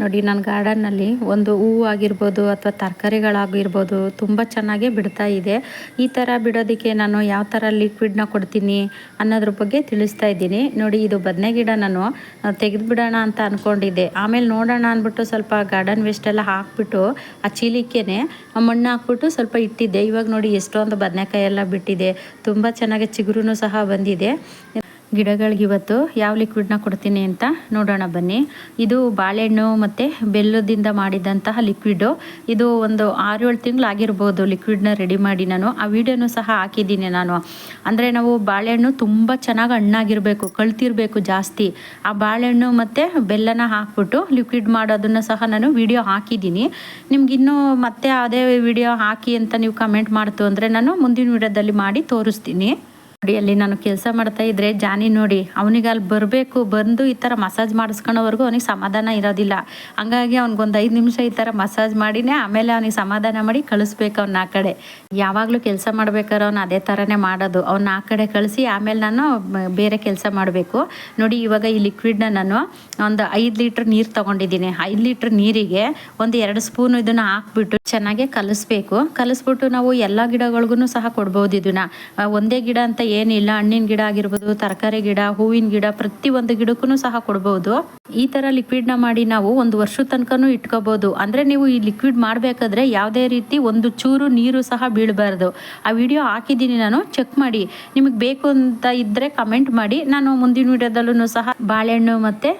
ನೋಡಿ ನನ್ನ ಗಾರ್ಡನ್ನಲ್ಲಿ ಒಂದು ಹೂವು ಆಗಿರ್ಬೋದು ಅಥವಾ ತರಕಾರಿಗಳಾಗಿರ್ಬೋದು ತುಂಬ ಚೆನ್ನಾಗೇ ಬಿಡ್ತಾ ಇದೆ. ಈ ಥರ ಬಿಡೋದಕ್ಕೆ ನಾನು ಯಾವ ಥರ ಲಿಕ್ವಿಡ್ನ ಕೊಡ್ತೀನಿ ಅನ್ನೋದ್ರ ಬಗ್ಗೆ ತಿಳಿಸ್ತಾ ಇದ್ದೀನಿ. ನೋಡಿ, ಇದು ಬದನೆ ಗಿಡ ನಾನು ತೆಗೆದು ಬಿಡೋಣ ಅಂತ ಅಂದ್ಕೊಂಡಿದ್ದೆ ಆಮೇಲೆ ನೋಡೋಣ ಅಂದ್ಬಿಟ್ಟು ಸ್ವಲ್ಪ ಗಾರ್ಡನ್ ವೇಸ್ಟ್ ಎಲ್ಲ ಹಾಕ್ಬಿಟ್ಟು, ಆ ಚೀಲಿಕೆನೆ ಮಣ್ಣು ಹಾಕ್ಬಿಟ್ಟು ಸ್ವಲ್ಪ ಇಟ್ಟಿದ್ದೆ. ಇವಾಗ ನೋಡಿ, ಎಷ್ಟೊಂದು ಬದನೆಕಾಯಿ ಎಲ್ಲ ಬಿಟ್ಟಿದೆ. ತುಂಬ ಚೆನ್ನಾಗಿ ಚಿಗುರು ಸಹ ಬಂದಿದೆ. ಗಿಡಗಳಿಗೆ ಇವತ್ತು ಯಾವ ಲಿಕ್ವಿಡ್ನ ಕೊಡ್ತೀನಿ ಅಂತ ನೋಡೋಣ ಬನ್ನಿ. ಇದು ಬಾಳೆಹಣ್ಣು ಮತ್ತು ಬೆಲ್ಲದಿಂದ ಮಾಡಿದಂತಹ ಲಿಕ್ವಿಡು ಇದು ಒಂದು ಆರು ಏಳು ತಿಂಗಳು ಆಗಿರ್ಬೋದು ಲಿಕ್ವಿಡ್ನ ರೆಡಿ ಮಾಡಿ ನಾನು. ಆ ವಿಡಿಯೋನು ಸಹ ಹಾಕಿದ್ದೀನಿ ನಾನು. ಅಂದರೆ ನಾವು ಬಾಳೆಹಣ್ಣು ತುಂಬ ಚೆನ್ನಾಗಿ ಹಣ್ಣಾಗಿರಬೇಕು, ಕಳ್ತಿರಬೇಕು ಜಾಸ್ತಿ. ಆ ಬಾಳೆಹಣ್ಣು ಮತ್ತು ಬೆಲ್ಲನ ಹಾಕ್ಬಿಟ್ಟು ಲಿಕ್ವಿಡ್ ಮಾಡೋದನ್ನು ಸಹ ನಾನು ವಿಡಿಯೋ ಹಾಕಿದ್ದೀನಿ. ನಿಮ್ಗೆ ಇನ್ನೂ ಮತ್ತೆ ಅದೇ ವಿಡಿಯೋ ಹಾಕಿ ಅಂತ ನೀವು ಕಮೆಂಟ್ ಮಾಡ್ತು ಅಂದರೆ ನಾನು ಮುಂದಿನ ವಿಡಿಯೋದಲ್ಲಿ ಮಾಡಿ ತೋರಿಸ್ತೀನಿ. ಅಲ್ಲಿ ನಾನು ಕೆಲಸ ಮಾಡ್ತಾ ಇದ್ರೆ ಜಾನಿ ನೋಡಿ, ಅವನಿಗೆ ಅಲ್ಲಿ ಬರಬೇಕು, ಬಂದು ಈ ಥರ ಮಸಾಜ್ ಮಾಡಿಸ್ಕೊಳೋವರೆಗೂ ಅವನಿಗೆ ಸಮಾಧಾನ ಇರೋದಿಲ್ಲ. ಹಂಗಾಗಿ ಅವ್ನಿಗೊಂದು ಐದು ನಿಮಿಷ ಈ ಥರ ಮಸಾಜ್ ಮಾಡಿನೇ ಆಮೇಲೆ ಅವನಿಗೆ ಸಮಾಧಾನ ಮಾಡಿ ಕಳಿಸ್ಬೇಕು ಅವ್ನ ಆ ಕಡೆ. ಯಾವಾಗಲೂ ಕೆಲಸ ಮಾಡ್ಬೇಕಾದ್ರೆ ಅವ್ನು ಅದೇ ಥರನೇ ಮಾಡೋದು. ಅವ್ನ ಆ ಕಡೆ ಕಳಿಸಿ ಆಮೇಲೆ ನಾನು ಬೇರೆ ಕೆಲಸ ಮಾಡಬೇಕು. ನೋಡಿ, ಇವಾಗ ಈ ಲಿಕ್ವಿಡ್ನ ನಾನು ಒಂದು ಐದು ಲೀಟ್ರ್ ನೀರು ತೊಗೊಂಡಿದ್ದೀನಿ. ಐದು ಲೀಟ್ರ್ ನೀರಿಗೆ ಒಂದು ಎರಡು ಸ್ಪೂನ್ ಇದನ್ನು ಹಾಕ್ಬಿಟ್ಟು ಚೆನ್ನಾಗಿ ಕಲಿಸ್ಬೇಕು. ಕಲಿಸ್ಬಿಟ್ಟು ನಾವು ಎಲ್ಲ ಗಿಡಗಳಿಗೂ ಸಹ ಕೊಡ್ಬೋದು ಇದನ್ನ. ಒಂದೇ ಗಿಡ ಅಂತ ಏನಿಲ್ಲ, ಹಣ್ಣಿನ ಗಿಡ ಆಗಿರ್ಬೋದು, ತರಕಾರಿ ಗಿಡ, ಹೂವಿನ ಗಿಡ ಪ್ರತಿ ಒಂದು ಗಿಡಕ್ಕೂ ಸಹ ಕೊಡ್ಬೋದು. ಈ ತರ ಲಿಕ್ವಿಡ್ನ ಮಾಡಿ ನಾವು ಒಂದು ವರ್ಷದ ತನಕನೂ ಇಟ್ಕೋಬಹುದು ಅಂದ್ರೆ ನೀವು ಈ ಲಿಕ್ವಿಡ್ ಮಾಡಬೇಕಾದ್ರೆ ಯಾವುದೇ ರೀತಿ ಒಂದು ಚೂರು ನೀರು ಸಹ ಬೀಳಬಾರ್ದು. ಆ ವಿಡಿಯೋ ಹಾಕಿದ್ದೀನಿ ನಾನು ಚೆಕ್ ಮಾಡಿ. ನಿಮಗೆ ಬೇಕು ಅಂತ ಇದ್ರೆ ಕಮೆಂಟ್ ಮಾಡಿ. ನಾನು ಮುಂದಿನ ವಿಡಿಯೋದಲ್ಲೂ ಸಹ ಬಾಳೆಹಣ್ಣು ಮತ್ತೆ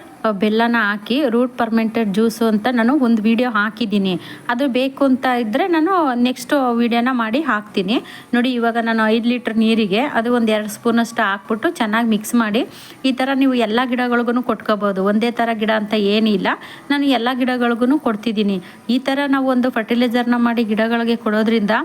ಬೆಲ್ಲನ ಹಾಕಿ ರೂಟ್ ಪರ್ಮೆಂಟೆಡ್ ಜ್ಯೂಸು ಅಂತ ನಾನು ಒಂದು ವಿಡಿಯೋ ಹಾಕಿದ್ದೀನಿ. ಅದು ಬೇಕು ಅಂತ ಇದ್ದರೆ ನಾನು ನೆಕ್ಸ್ಟು ವೀಡಿಯೋನ ಮಾಡಿ ಹಾಕ್ತೀನಿ. ನೋಡಿ, ಇವಾಗ ನಾನು ಐದು ಲೀಟ್ರ್ ನೀರಿಗೆ ಅದು ಒಂದು ಎರಡು ಸ್ಪೂನಷ್ಟು ಹಾಕ್ಬಿಟ್ಟು ಚೆನ್ನಾಗಿ ಮಿಕ್ಸ್ ಮಾಡಿ ಈ ಥರ ನೀವು ಎಲ್ಲ ಗಿಡಗಳಿಗೂ ಕೊಟ್ಕೋಬೋದು. ಒಂದೇ ಥರ ಗಿಡ ಅಂತ ಏನಿಲ್ಲ. ನಾನು ಎಲ್ಲ ಗಿಡಗಳಿಗೂ ಕೊಡ್ತಿದ್ದೀನಿ. ಈ ಥರ ನಾವು ಒಂದು ಫರ್ಟಿಲೈಸರ್ನ ಮಾಡಿ ಗಿಡಗಳಿಗೆ ಕೊಡೋದ್ರಿಂದ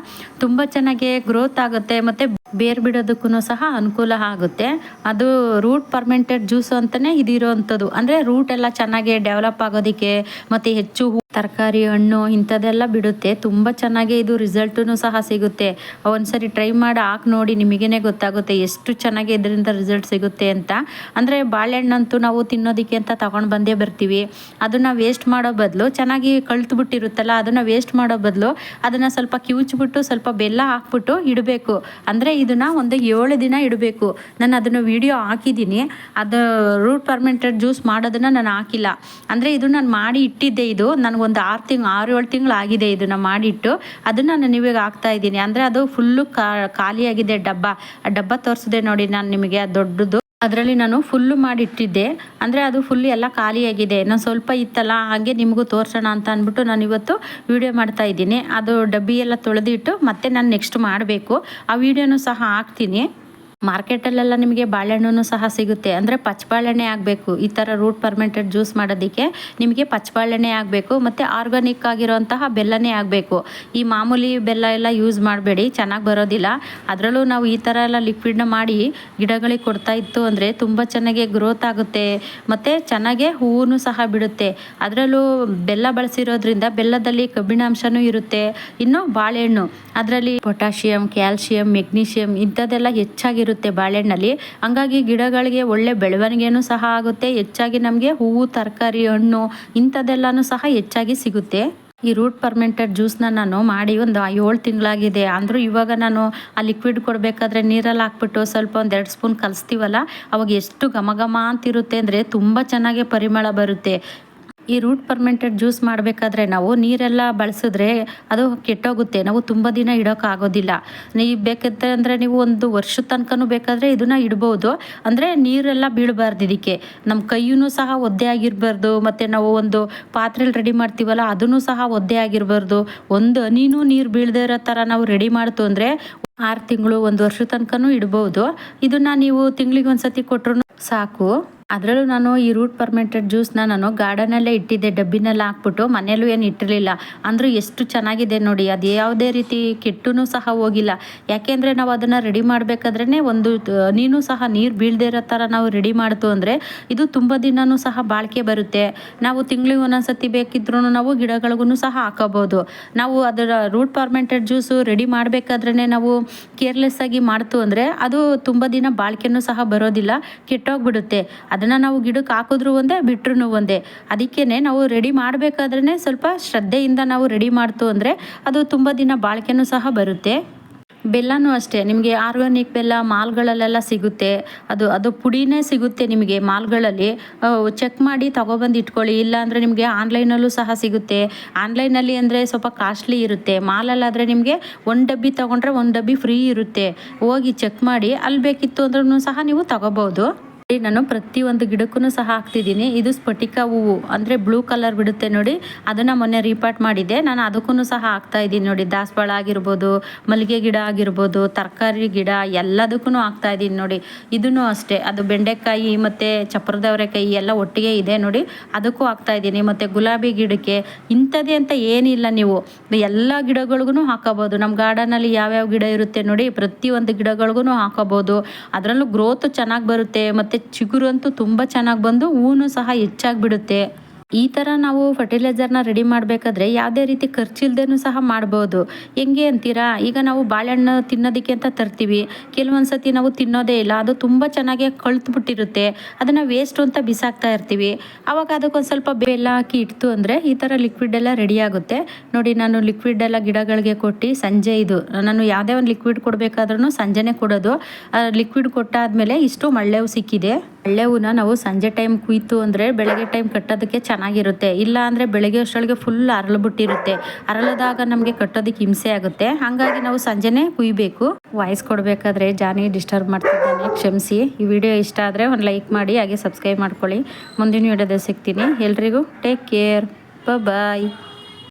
ತುಂಬ ಚೆನ್ನಾಗಿ ಗ್ರೋತ್ ಆಗುತ್ತೆ. ಮತ್ತು ಬೇರ್ ಬಿಡೋದಕ್ಕೂ ಸಹ ಅನುಕೂಲ ಆಗುತ್ತೆ. ಅದು ರೂಟ್ ಪರ್ಮೆಂಟೆಡ್ ಜ್ಯೂಸ್ ಅಂತಲೇ ಇದಿರೋ ಅಂಥದ್ದು ಅಂದರೆ ರೂಟ್ ಎಲ್ಲ ಚೆನ್ನಾಗಿ ಡೆವಲಪ್ ಆಗೋದಕ್ಕೆ ಮತ್ತು ಹೆಚ್ಚು ತರಕಾರಿ, ಹಣ್ಣು ಇಂಥದ್ದೆಲ್ಲ ಬಿಡುತ್ತೆ. ತುಂಬ ಚೆನ್ನಾಗಿ ಇದು ರಿಸಲ್ಟೂ ಸಹ ಸಿಗುತ್ತೆ. ಒಂದ್ಸರಿ ಟ್ರೈ ಮಾಡಿ, ಹಾಕಿ ನೋಡಿ ನಿಮಗೇ ಗೊತ್ತಾಗುತ್ತೆ ಎಷ್ಟು ಚೆನ್ನಾಗಿ ಇದರಿಂದ ರಿಸಲ್ಟ್ ಸಿಗುತ್ತೆ ಅಂತ. ಅಂದರೆ ಬಾಳೆಹಣ್ಣಂತೂ ನಾವು ತಿನ್ನೋದಕ್ಕೆ ಅಂತ ತಗೊಂಡು ಬಂದೇ ಬರ್ತೀವಿ. ಅದನ್ನು ವೇಸ್ಟ್ ಮಾಡೋ ಬದಲು ಚೆನ್ನಾಗಿ ಕಳ್ತು ಬಿಟ್ಟಿರುತ್ತಲ್ಲ ಅದನ್ನು ವೇಸ್ಟ್ ಮಾಡೋ ಬದಲು ಅದನ್ನು ಸ್ವಲ್ಪ ಕಿವುಚ್ಬಿಟ್ಟು, ಸ್ವಲ್ಪ ಬೆಲ್ಲ ಹಾಕ್ಬಿಟ್ಟು ಇಡಬೇಕು. ಅಂದರೆ ಇದನ್ನು ಒಂದು ಏಳು ದಿನ ಇಡಬೇಕು. ನಾನು ಅದನ್ನು ವಿಡಿಯೋ ಹಾಕಿದ್ದೀನಿ. ಅದು ರೂಟ್ ಪರ್ಮೆಂಟೆಡ್ ಜ್ಯೂಸ್ ಮಾಡೋದನ್ನು ನಾನು ಹಾಕಿಲ್ಲ. ಅಂದರೆ ಇದು ನಾನು ಮಾಡಿ ಇಟ್ಟಿದ್ದೆ ಇದು. ನನಗೆ ಒಂದು ಆರು ತಿಂಗಳು ಆರು ಏಳು ತಿಂಗಳು ಆಗಿದೆ ಇದನ್ನು ಮಾಡಿಟ್ಟು ಅದನ್ನು ನಾನು ನಿಮಗೆ ಹಾಕ್ತಾ ಇದ್ದೀನಿ. ಅಂದರೆ ಅದು ಫುಲ್ಲು ಖಾಲಿಯಾಗಿದೆ ಡಬ್ಬ. ಆ ಡಬ್ಬ ತೋರಿಸಿದೆ ನೋಡಿ ನಾನು ನಿಮಗೆ ದೊಡ್ಡದು. ಅದರಲ್ಲಿ ನಾನು ಫುಲ್ಲು ಮಾಡಿಟ್ಟಿದ್ದೆ. ಅಂದರೆ ಅದು ಫುಲ್ ಎಲ್ಲ ಖಾಲಿಯಾಗಿದೆ. ನಾನು ಸ್ವಲ್ಪ ಇತ್ತಲ್ಲ, ಹಾಗೆ ನಿಮಗೂ ತೋರಿಸೋಣ ಅಂತ ಅಂದ್ಬಿಟ್ಟು ನಾನು ಇವತ್ತು ವೀಡಿಯೋ ಮಾಡ್ತಾ ಇದ್ದೀನಿ. ಅದು ಡಬ್ಬಿ ಎಲ್ಲ ತೊಳೆದಿಟ್ಟು ಮತ್ತೆ ನಾನು ನೆಕ್ಸ್ಟ್ ಮಾಡಬೇಕು. ಆ ವಿಡಿಯೋನು ಸಹ ಹಾಕ್ತೀನಿ. ಮಾರ್ಕೆಟಲ್ಲೆಲ್ಲ ನಿಮಗೆ ಬಾಳೆಹಣ್ಣು ಸಹ ಸಿಗುತ್ತೆ. ಅಂದರೆ ಪಚ್ಚಬಾಳೆಣ್ಣೆ ಆಗಬೇಕು. ಈ ಥರ ರೂಟ್ ಪರ್ಮೆಂಟೆಡ್ ಜ್ಯೂಸ್ ಮಾಡೋದಕ್ಕೆ ನಿಮಗೆ ಪಚ್ಚಬಾಳೆಣ್ಣೆ ಆಗಬೇಕು. ಮತ್ತು ಆರ್ಗಾನಿಕ್ ಆಗಿರುವಂತಹ ಬೆಲ್ಲನೇ ಆಗಬೇಕು. ಈ ಮಾಮೂಲಿ ಬೆಲ್ಲ ಎಲ್ಲ ಯೂಸ್ ಮಾಡಬೇಡಿ. ಚೆನ್ನಾಗಿ ಬರೋದಿಲ್ಲ. ಅದರಲ್ಲೂ ನಾವು ಈ ಥರ ಎಲ್ಲ ಲಿಕ್ವಿಡ್ನ ಮಾಡಿ ಗಿಡಗಳಿಗೆ ಕೊಡ್ತಾ ಇತ್ತು ಅಂದರೆ ತುಂಬ ಚೆನ್ನಾಗಿ ಗ್ರೋತ್ ಆಗುತ್ತೆ. ಮತ್ತು ಚೆನ್ನಾಗೆ ಹೂವು ಸಹ ಬಿಡುತ್ತೆ. ಅದರಲ್ಲೂ ಬೆಲ್ಲ ಬಳಸಿರೋದ್ರಿಂದ ಬೆಲ್ಲದಲ್ಲಿ ಕಬ್ಬಿಣಾಂಶನೂ ಇರುತ್ತೆ. ಇನ್ನು ಬಾಳೆಹಣ್ಣು. ಅದರಲ್ಲಿ ಪೊಟ್ಯಾಷಿಯಂ ಕ್ಯಾಲ್ಶಿಯಂ ಮೆಗ್ನೀಷಿಯಂ ಇಂಥದ್ದೆಲ್ಲ ಹೆಚ್ಚಾಗಿ ಇರುತ್ತೆ ಬಾಳೆಹಣ್ಣಲ್ಲಿ. ಹಂಗಾಗಿ ಗಿಡಗಳಿಗೆ ಒಳ್ಳೆ ಬೆಳವಣಿಗೆನೂ ಸಹ ಆಗುತ್ತೆ, ಹೆಚ್ಚಾಗಿ ನಮಗೆ ಹೂವು, ತರಕಾರಿ, ಹಣ್ಣು ಇಂಥದ್ದೆಲ್ಲನೂ ಸಹ ಹೆಚ್ಚಾಗಿ ಸಿಗುತ್ತೆ. ಈ ರೂಟ್ ಪರ್ಮೆಂಟೆಡ್ ಜ್ಯೂಸ್ನ ನಾನು ಮಾಡಿ ಒಂದು ಏಳು ತಿಂಗಳಾಗಿದೆ. ಅಂದರೂ ಇವಾಗ ನಾನು ಆ ಲಿಕ್ವಿಡ್ ಕೊಡಬೇಕಾದ್ರೆ ನೀರಲ್ಲಿ ಹಾಕ್ಬಿಟ್ಟು ಸ್ವಲ್ಪ ಒಂದು ಎರಡು ಸ್ಪೂನ್ ಕಲಿಸ್ತೀವಲ್ಲ, ಅವಾಗ ಎಷ್ಟು ಘಮ ಘಮ ಅಂತಿರುತ್ತೆ ಅಂದರೆ ತುಂಬ ಚೆನ್ನಾಗಿ ಪರಿಮಳ ಬರುತ್ತೆ. ಈ ರೂಟ್ ಪರ್ಮೆಂಟೆಡ್ ಜ್ಯೂಸ್ ಮಾಡಬೇಕಾದ್ರೆ ನಾವು ನೀರೆಲ್ಲ ಬಳಸಿದ್ರೆ ಅದು ಕೆಟ್ಟೋಗುತ್ತೆ. ನಾವು ತುಂಬ ದಿನ ಇಡೋಕ್ಕಾಗೋದಿಲ್ಲ ನೀವು ಬೇಕಂತ ಅಂದರೆ ನೀವು ಒಂದು ವರ್ಷದ ತನಕನೂ ಬೇಕಾದರೆ ಇದನ್ನು ಇಡ್ಬೋದು. ಅಂದರೆ ನೀರೆಲ್ಲ ಬೀಳಬಾರ್ದು ಇದಕ್ಕೆ. ನಮ್ಮ ಕೈಯೂ ಸಹ ಒದ್ದೆ ಆಗಿರಬಾರ್ದು. ಮತ್ತು ನಾವು ಒಂದು ಪಾತ್ರೆಲಿ ರೆಡಿ ಮಾಡ್ತೀವಲ್ಲ, ಅದನ್ನು ಸಹ ಒದ್ದೆ ಆಗಿರಬಾರ್ದು. ಒಂದು ಹನಿನೂ ನೀರು ಬೀಳದೇ ಇರೋ ಥರ ನಾವು ರೆಡಿ ಮಾಡ್ತು ಅಂದರೆ ಆರು ತಿಂಗಳು, ಒಂದು ವರ್ಷ ತನಕನೂ ಇಡ್ಬೋದು. ಇದನ್ನು ನೀವು ತಿಂಗಳಿಗೆ ಒಂದು ಸತಿ ಕೊಟ್ಟರು ಸಾಕು. ಅದರಲ್ಲೂ ನಾನು ಈ ರೂಟ್ ಪರ್ಮೆಂಟೆಡ್ ಜ್ಯೂಸ್ನ ನಾನು ಗಾರ್ಡನಲ್ಲೇ ಇಟ್ಟಿದ್ದೆ, ಡಬ್ಬಿನೆಲ್ಲ ಹಾಕ್ಬಿಟ್ಟು ಮನೆಯಲ್ಲೂ ಏನು ಇಟ್ಟಿರಲಿಲ್ಲ. ಅಂದರೂ ಎಷ್ಟು ಚೆನ್ನಾಗಿದೆ ನೋಡಿ, ಅದು ಯಾವುದೇ ರೀತಿ ಕೆಟ್ಟೂ ಸಹ ಹೋಗಿಲ್ಲ. ಯಾಕೆಂದರೆ ನಾವು ಅದನ್ನು ರೆಡಿ ಮಾಡಬೇಕಾದ್ರೆ ಒಂದು, ನೀನು ಸಹ ನೀರು ಬೀಳದೇ ಇರೋ ಥರ ನಾವು ರೆಡಿ ಮಾಡ್ತು ಅಂದರೆ ಇದು ತುಂಬ ದಿನವೂ ಸಹ ಬಾಳಿಕೆ ಬರುತ್ತೆ. ನಾವು ತಿಂಗಳಿಗೆ ಒಂದೊಂದ್ಸತಿ ಬೇಕಿದ್ರೂ ನಾವು ಗಿಡಗಳಿಗೂ ಸಹ ಹಾಕೋಬೋದು. ನಾವು ಅದರ ರೂಟ್ ಪರ್ಮೆಂಟೆಡ್ ಜ್ಯೂಸು ರೆಡಿ ಮಾಡಬೇಕಾದ್ರೆ ನಾವು ಕೇರ್ಲೆಸ್ ಆಗಿ ಮಾಡ್ತು ಅಂದರೆ ಅದು ತುಂಬ ದಿನ ಬಾಳಿಕೆನೂ ಸಹ ಬರೋದಿಲ್ಲ, ಕೆಟ್ಟೋಗ್ಬಿಡುತ್ತೆ. ಅದನ್ನು ನಾವು ಗಿಡಕ್ಕೆ ಹಾಕಿದ್ರು ಒಂದೇ ಬಿಟ್ರು ಒಂದೇ. ಅದಕ್ಕೇ ನಾವು ರೆಡಿ ಮಾಡಬೇಕಾದ್ರೆ ಸ್ವಲ್ಪ ಶ್ರದ್ಧೆಯಿಂದ ನಾವು ರೆಡಿ ಮಾಡ್ತು ಅಂದರೆ ಅದು ತುಂಬ ದಿನ ಬಾಳಿಕೆನೂ ಸಹ ಬರುತ್ತೆ. ಬೆಲ್ಲನೂ ಅಷ್ಟೇ, ನಿಮಗೆ ಆರ್ಗಾನಿಕ್ ಬೆಲ್ಲ ಮಾಲ್ಗಳಲ್ಲೆಲ್ಲ ಸಿಗುತ್ತೆ. ಅದು ಅದು ಪುಡಿನೇ ಸಿಗುತ್ತೆ ನಿಮಗೆ ಮಾಲ್ಗಳಲ್ಲಿ. ಚೆಕ್ ಮಾಡಿ ತೊಗೊಬಂದು ಇಟ್ಕೊಳ್ಳಿ, ಇಲ್ಲಾಂದರೆ ನಿಮಗೆ ಆನ್ಲೈನಲ್ಲೂ ಸಹ ಸಿಗುತ್ತೆ. ಆನ್ಲೈನಲ್ಲಿ ಅಂದರೆ ಸ್ವಲ್ಪ ಕಾಸ್ಟ್ಲಿ ಇರುತ್ತೆ. ಮಾಲಲ್ಲಾದರೆ ನಿಮಗೆ ಒಂದು ಡಬ್ಬಿ ತೊಗೊಂಡ್ರೆ ಒಂದು ಡಬ್ಬಿ ಫ್ರೀ ಇರುತ್ತೆ. ಹೋಗಿ ಚೆಕ್ ಮಾಡಿ ಅಲ್ಲಿ ಬೇಕಿತ್ತು ಅಂದ್ರೂ ಸಹ ನೀವು ತಗೋಬೋದು. ನಾನು ಪ್ರತಿಯೊಂದು ಗಿಡಕ್ಕೂ ಸಹ ಹಾಕ್ತಿದ್ದೀನಿ. ಇದು ಸ್ಫಟಿಕ ಹೂವು, ಅಂದರೆ ಬ್ಲೂ ಕಲರ್ ಬಿಡುತ್ತೆ ನೋಡಿ. ಅದನ್ನು ಮೊನ್ನೆ ರೀಪಾಟ್ ಮಾಡಿದ್ದೆ. ನಾನು ಅದಕ್ಕೂ ಸಹ ಹಾಕ್ತಾ ಇದ್ದೀನಿ ನೋಡಿ. ದಾಸವಾಳ ಆಗಿರ್ಬೋದು, ಮಲ್ಲಿಗೆ ಗಿಡ ಆಗಿರ್ಬೋದು, ತರಕಾರಿ ಗಿಡ ಎಲ್ಲದಕ್ಕೂ ಹಾಕ್ತಾ ಇದ್ದೀನಿ ನೋಡಿ. ಇದನ್ನು ಅಷ್ಟೇ. ಅದು ಬೆಂಡೆಕಾಯಿ ಮತ್ತು ಚಪ್ರದವರೆಕಾಯಿ ಎಲ್ಲ ಒಟ್ಟಿಗೆ ಇದೆ ನೋಡಿ. ಅದಕ್ಕೂ ಹಾಕ್ತಾ ಇದ್ದೀನಿ. ಮತ್ತು ಗುಲಾಬಿ ಗಿಡಕ್ಕೆ ಇಂಥದ್ದೇ ಅಂತ ಏನಿಲ್ಲ ನೀವು. ಎಲ್ಲ ಗಿಡಗಳಿಗೂ ಹಾಕೋಬೋದು. ನಮ್ಮ ಗಾರ್ಡನಲ್ಲಿ ಯಾವ್ಯಾವ ಗಿಡ ಇರುತ್ತೆ ನೋಡಿ, ಪ್ರತಿಯೊಂದು ಗಿಡಗಳಿಗೂ ಹಾಕೋಬೋದು. ಅದರಲ್ಲೂ ಗ್ರೋತ್ ಚೆನ್ನಾಗಿ ಬರುತ್ತೆ. ಮತ್ತು ಚಿಗುರು ಅಂತೂ ತುಂಬ ಚೆನ್ನಾಗಿ ಬಂದು ಹೂವು ಸಹ ಹೆಚ್ಚಾಗಿ ಬಿಡುತ್ತೆ. ಈ ಥರ ನಾವು ಫರ್ಟಿಲೈಸರ್ನ ರೆಡಿ ಮಾಡಬೇಕಾದ್ರೆ ಯಾವುದೇ ರೀತಿ ಖರ್ಚಿಲ್ದೇನೂ ಸಹ ಮಾಡ್ಬೋದು. ಹೆಂಗೆ ಅಂತೀರಾ? ಈಗ ನಾವು ಬಾಳೆಹಣ್ಣು ತಿನ್ನೋದಕ್ಕೆ ಅಂತ ತರ್ತೀವಿ. ಕೆಲವೊಂದು ಸತಿ ನಾವು ತಿನ್ನೋದೇ ಇಲ್ಲ. ಅದು ತುಂಬ ಚೆನ್ನಾಗಿ ಕಳ್ತ್ಬಿಟ್ಟಿರುತ್ತೆ. ಅದನ್ನು ವೇಸ್ಟು ಅಂತ ಬಿಸಾಕ್ತಾ ಇರ್ತೀವಿ. ಆವಾಗ ಅದಕ್ಕೊಂದು ಸ್ವಲ್ಪ ಬೆಲ್ಲ ಹಾಕಿ ಇಟ್ಟು ಅಂದರೆ ಈ ಥರ ಲಿಕ್ವಿಡ್ ಎಲ್ಲ ರೆಡಿ ಆಗುತ್ತೆ. ನೋಡಿ, ನಾನು ಲಿಕ್ವಿಡ್ ಎಲ್ಲ ಗಿಡಗಳಿಗೆ ಕೊಟ್ಟು ಸಂಜೆ ಇದು, ನಾನು ಯಾವುದೇ ಒಂದು ಲಿಕ್ವಿಡ್ ಕೊಡಬೇಕಾದ್ರೂ ಸಂಜೆನೇ ಕೊಡೋದು. ಲಿಕ್ವಿಡ್ ಕೊಟ್ಟಾದ್ಮೇಲೆ ಇಷ್ಟು ಮಳ್ಳೆವು ಸಿಕ್ಕಿದೆ. ಮಳ್ಳೆ ಹೂನ ನಾವು ಸಂಜೆ ಟೈಮ್ ಕುಯ್ತು ಅಂದರೆ ಬೆಳಗ್ಗೆ ಟೈಮ್ ಕಟ್ಟೋದಕ್ಕೆ ಚೆನ್ನಾಗಿರುತ್ತೆ. ಇಲ್ಲ ಅಂದರೆ ಬೆಳಗ್ಗೆ ಅಷ್ಟೊಳಗೆ ಫುಲ್ ಅರಳ್ಬಿಟ್ಟಿರುತ್ತೆ ಅರಳದಾಗ ನಮಗೆ ಕಟ್ಟೋದಕ್ಕೆ ಹಿಂಸೆ ಆಗುತ್ತೆ. ಹಾಗಾಗಿ ನಾವು ಸಂಜೆನೇ ಕುಯ್ಬೇಕು. ವಾಯ್ಸ್ ಕೊಡಬೇಕಾದ್ರೆ ಜಾನಿ ಡಿಸ್ಟರ್ಬ್ ಮಾಡ್ತಿದ್ದಾನೆ. ಕ್ಷಮಿಸಿ. ಈ ವಿಡಿಯೋ ಇಷ್ಟ ಆದರೆ ಒಂದು ಲೈಕ್ ಮಾಡಿ, ಹಾಗೆ ಸಬ್ಸ್ಕ್ರೈಬ್ ಮಾಡ್ಕೊಳ್ಳಿ. ಮುಂದಿನ ವಿಡಿಯೋದಲ್ಲಿ ಸಿಗ್ತೀನಿ. ಎಲ್ರಿಗೂ ಟೇಕ್ ಕೇರ್ ಬಾಯ್